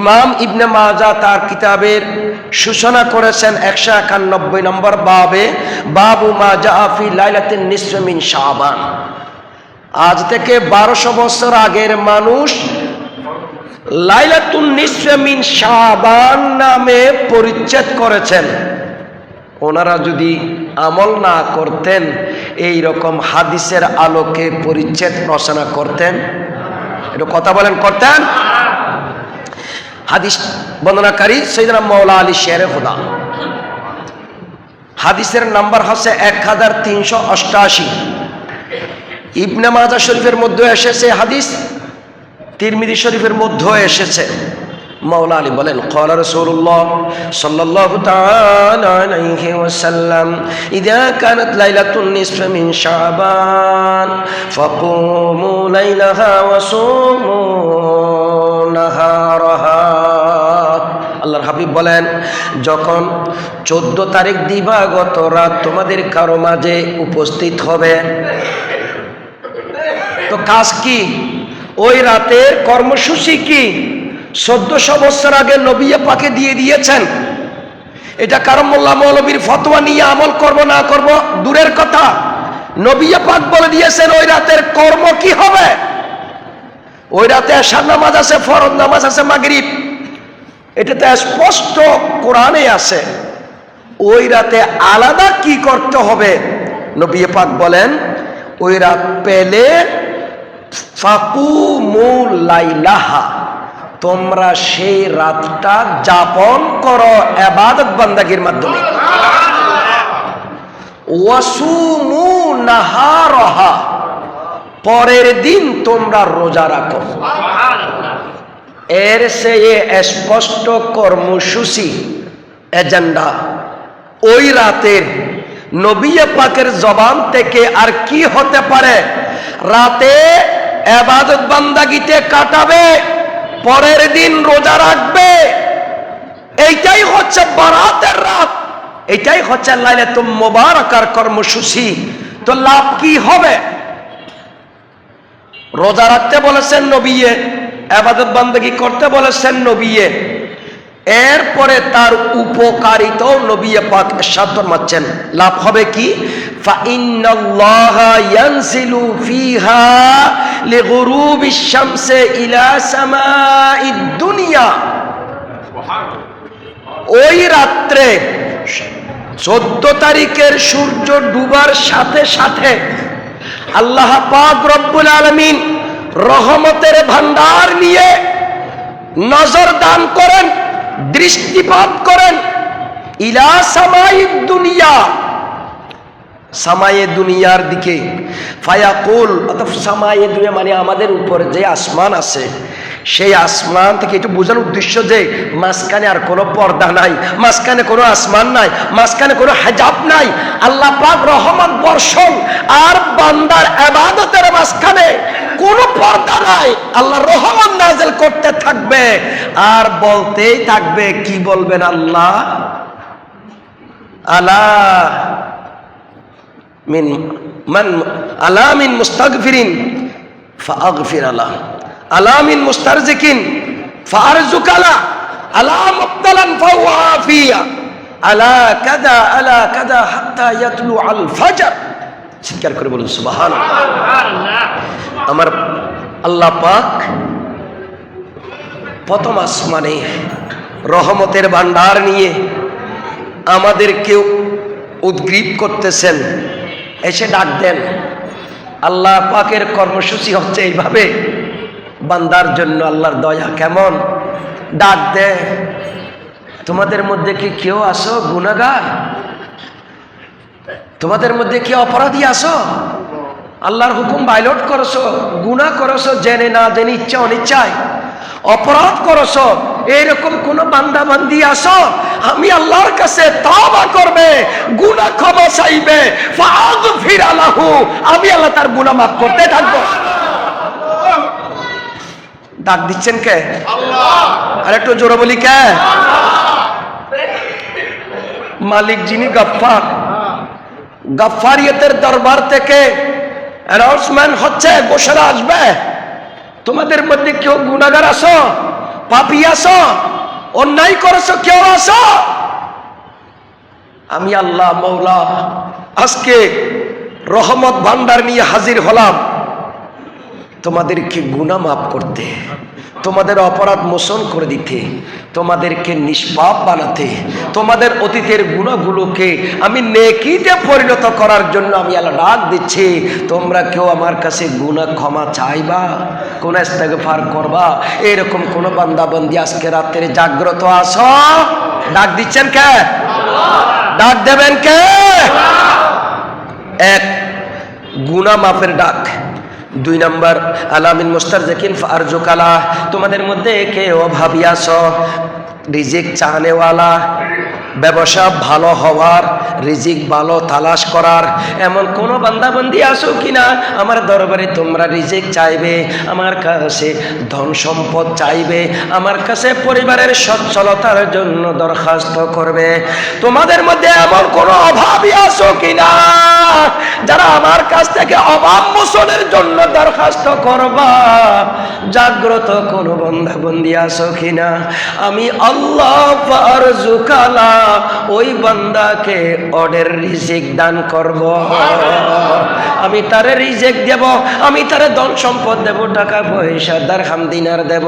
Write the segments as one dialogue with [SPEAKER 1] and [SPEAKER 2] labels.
[SPEAKER 1] ইমাম ইবনে মাজা তার কিতাবের সূচনা করেছেন একশো একানব্বই নম্বর বাবে, বাবু মাজা আফি লাইলাতিন নিসমিন শাবান। আজ থেকে বারোশো বছর আগের মানুষ লাইলাতুন নিসমিন শাবান নামে পরিচ্ছেদ করেছেন। ওনারা যদি আমল না করতেন, এই রকম হাদিসের আলোকে পরিচ্ছেদ রচনা করতেন। এটা কথা বলেন, করতেন? হাদিস বর্ণনাকারী সৈদনা মৌলা আলী শেরে হুদা। হাদিসের নাম্বার হচ্ছে এক হাজার তিনশো অষ্টাশি। ইবনে মাজা শরীফের মধ্যে এসেছে হাদিস তিরমিদি শরীফের মধ্যে এসেছে। মাওলা আলী বলেন কলা রসুল্লাহ সাল্লাল্লাহু তাআলা আলাইহি ওয়াসাল্লাম, ইদা কানাত লাইলাতুন নিসফা মিন শাবান, ফাকুমু লাইলাহা ওয়া সুমু নাহারাহা। আল্লাহর হাবিব বলেন, যখন চোদ্দ তারিখ দিবাগত রাত তোমাদের কারও মাঝে উপস্থিত হবে, তো কাজ কি? ওই রাতের কর্মসূচি কি? চোদ্দশো বছর আগে নবিয়া পাকে দিয়ে দিয়েছেন। এটা কারণ মোল্লা মৌলবীর ফতোয়া নিয়ে আমল করব না করব? দূরের কথা নবিয়া পাক বলে দিয়েছেন, ওই রাতের কর্ম কি হবে? ওই রাতে আশার নামাজ আছে, ফরজ নামাজ আছে, মাগরিব। এটা তো স্পষ্ট কোরআনে আছে, ওই রাতে আলাদা কি করতে হবে? নবী পাক বলেন, ওই রাত পেলে লাইলাহা, তোমরা সেই রাতটা যাপন করো এবাদত বান্দাগির মাধ্যমে। ওয়াসুমু নাহারহা, পরের দিন তোমরা রোজা রাখো। এর সে স্পষ্ট কর্মসূচি, এজেন্ডা। ওই রাতের নবিয়া পাকের জবান থেকে আর কি হতে পারে? রাতে এবাদত বান্দাগিতে কাটাবে, পরের দিন রোজা রাখবে। এইটাই হচ্ছে বারাতের রাত। এটাই হচ্ছে লাইলে তো মোবারকার কর্মসূচি। তো লাভ কি হবে? রোজা রাখতে বলেছেন নবিয়ে আবাদত বান্দি করতে বলেছেন নবিয়ে। এরপরে তার উপকারিতাও নবী পাক এরশাদ ফরমাচ্ছেন। লাভ হবে কি? ফা ইন্নাল্লাহা ফিহা লিগুরুবিশ শামসি ইলা দুনিয়া। ওই রাত্রে চোদ্দ তারিখের সূর্য ডুবার সাথে সাথে আল্লাহ পাক রব্বুল আলামিন রহমতের ভান্ডার নিয়ে নজর দান করেন, দৃষ্টিপাত করেন। ইলা সামাই দুনিয়া। সামায়ে দুনিয়ার দিকে ফায়াকুল অর্থাৎ সামায়ে দুনিয়া মানে আমাদের উপরে যে আসমান আছে, সেই আসমান থেকে একটু বোঝার উদ্দেশ্য যে মাঝখানে আর কোনো পর্দা নাই, মাঝখানে কোনো আসমান নাই, মাঝখানে কোনো হেজাব নাই। আল্লাহ পাক রহমান বর্ষণ আর বান্দার আবাদতের মাঝখানে কোনো পর্দা নাই। আল্লাহ রহমান নাজেল করতে থাকবে। আর বলতেই থাকবে, কি বলবেন আল্লাহ? আল্লাহ মিন মান, আলা মিন মুস্তাগফিরিন ফাগফির আলা আলা মিন মুস্তারজিকিন ফারজুক আলা আলা মুবতালান ফাওয়াফিয়া আলা কাদা আলা কাদা হাত্তা ইয়াতলু আল ফাজর। চিৎকার করে বলুন সুবহান আমার আল্লাহ পাক প্রথম আসমানে রহমতের ভান্ডার নিয়ে আমাদেরকেও উদ্গ্রীব করতেছেন এসে ডাক দেন। আল্লাহ পাকের কর্মসূচি হচ্ছে এইভাবে বান্দার জন্য আল্লাহর দয়া কেমন? ডাক দেয় তোমাদের মধ্যে কি কেউ আসো গুনাগার? তোমাদের মধ্যে কি অপরাধী আসো আল্লাহর হুকুম বাইলট করছ গুণা করছ জেনে না জেনে ইচ্ছা অনিচ্ছায় অপরাধ করছ এইরকম কোন বান্দা বান্দি আসো আমি আল্লাহর কাছে তবা করবে গুনাহ ক্ষমা চাইবে। ফাগফির আলাহু আমি আল্লাহ তার গুনাহ মাফ করতে থাকব। ডাক দিচ্ছেন কে? আর একটু জোরে বলি কে? মালিক যিনি গফফার। গফফারিয়তের দরবার থেকে অ্যানাউন্সমেন্ট হচ্ছে ঘোষণা আসবে। তোমাদের মধ্যে কেউ গুণাগার আসো পাপি আসো অন্যায় করেছ? কেউ আসো আমি আল্লাহ মৌলা আজকে রহমত ভান্ডার নিয়ে হাজির হলাম। তোমাদেরকে গুণা মাফ করতে। তোমাদের অপরাধ মোচন করে দিতে তোমাদেরকে নিষ্পাপ বানাতে তোমাদের অতীতের গুণাগুলোকে আমি নেকিতে পরিণত করার জন্য আমি আল্লাহ ডাক দিচ্ছি। তোমরা কেউ আমার কাছে গুণা ক্ষমা চাইবা কোন ফার করবা? এরকম কোন বান্দাবন্দি আজকে রাত্রে জাগ্রত আস ডাক দিচ্ছেন কে? ডাক দেবেন কে? এক গুনা মাফের ডাক। দুই নম্বর, আলামিন মুস্তার জাকিন ফারজুকালা তোমাদের মধ্যে কে অভাবিয়াস রিজিক চাহনেওয়ালা, ব্যবসা ভালো হওয়ার রিজিক ভালো, তালাশ করার। এমন কোনো বান্দাবন্দি আসো কিনা? আমার দরবারে তোমরা রিজিক চাইবে, আমার কাছে ধন সম্পদ চাইবে, আমার কাছে পরিবারের সচ্ছলতার জন্য দরখাস্ত করবে। তোমাদের মধ্যে এমন কোনো অভাবই আসো কিনা? যারা আমার কাছ থেকে অভাব মোচনের জন্য দরখাস্ত করবা। জাগ্রত কোনো বন্ধাবন্দি আসো কিনা? আমি আল্লাহ ওই বান্দাকে অর্ডের রিজিক দান করব। আমি তারে রিজেক দেব, আমি তারে ধন সম্পদ দেব, টাকা পয়সা, দারহাম দিনার দেব।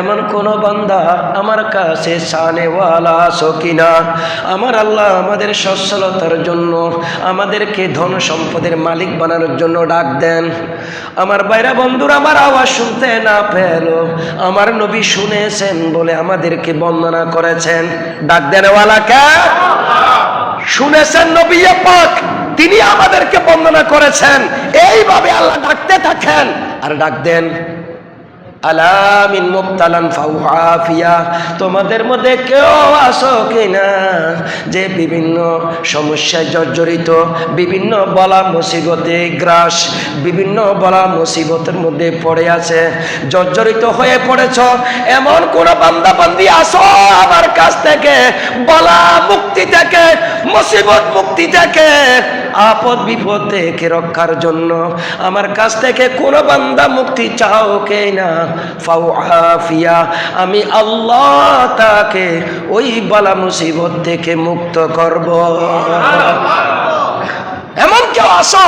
[SPEAKER 1] এমন কোন বান্দা আমার কাছে সানেওয়ালা আসো কিনা? আমার আল্লাহ আমাদের সচ্ছলতার জন্য, আমাদেরকে ধন সম্পদের মালিক বানানোর জন্য ডাক দেন। আমার বাইরা বন্ধুরা, আমার আওয়াজ শুনতে না পেল। আমার নবী শুনেছেন বলে আমাদেরকে বন্দনা করেছেন। ডাক দেনওয়ালাকে শুনেছেন নবী পাক? তিনি আমাদেরকে বন্দনা করেছেন। এইভাবে আল্লাহ ডাকতে থাকেন। আর ডাক দেন আলামিন মুক্তালান ফাউআফিয়া, তোমাদের মধ্যে কেউ আসো কিনা? যে বিভিন্ন সমস্যায় জর্জরিত, বিভিন্ন বলা মুসিবতে গ্রাস, বিভিন্ন বলা মুসিবতের মধ্যে পড়ে আছে, জর্জরিত হয়ে পড়েছ, এমন কোন বান্দা বান্দি আসো আমার কাছ থেকে, বলা মুক্তি থেকে, মুসিবত মুক্তি থেকে? আপদ বিপদ থেকে রক্ষার জন্য আমার কাছ থেকে কোন বান্দা মুক্তি চাও কে না? ফাউ আফিয়া, আমি আল্লাহ তাকে ওই বালা মুসিবত থেকে মুক্ত করব। এমন কেউ আসো।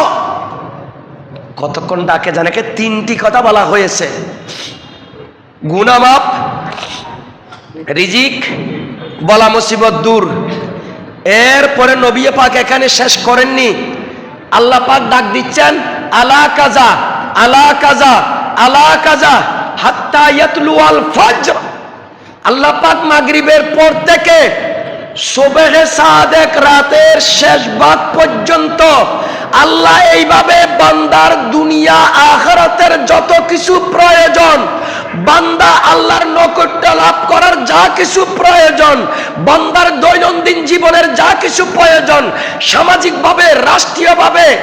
[SPEAKER 1] কতক্ষণ ডাকে জানাকে তিনটি কথা বলা হয়েছে। গুনামাপ, রিজিক, বলা মুসিবত দূর। এরপরে নবী পাক এখানে শেষ করেননি। আল্লাহ পাক ডাক দিচ্ছেন, আলা কাজা আলা কাজা আলা কাজা, হাত্তা ইয়াতলু আল ফজর। আল্লাহ পাক মাগরিবের পর থেকে সুবেহে সাদেক রাতের শেষ ভাগ পর্যন্ত আল্লাহ এইভাবে বান্দার দুনিয়া, আখরাতের যত কিছু প্রয়োজন বান্দা আল্লাহর নৈকট্য লাভ করার যা কিছু প্রয়োজন, বান্দার দৈনন্দিন জীবনের যা কিছু প্রয়োজন, সামাজিকভাবে, রাষ্ট্রীয়ভাবে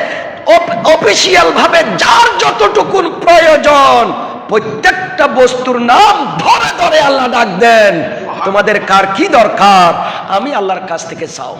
[SPEAKER 1] ভাবে যার যতটুকুন প্রয়োজন, প্রত্যেকটা বস্তুর নাম ধরে ধরে আল্লাহ ডাক দেন। তোমাদের কার কি দরকার? আমি আল্লাহর কাছ থেকে চাও।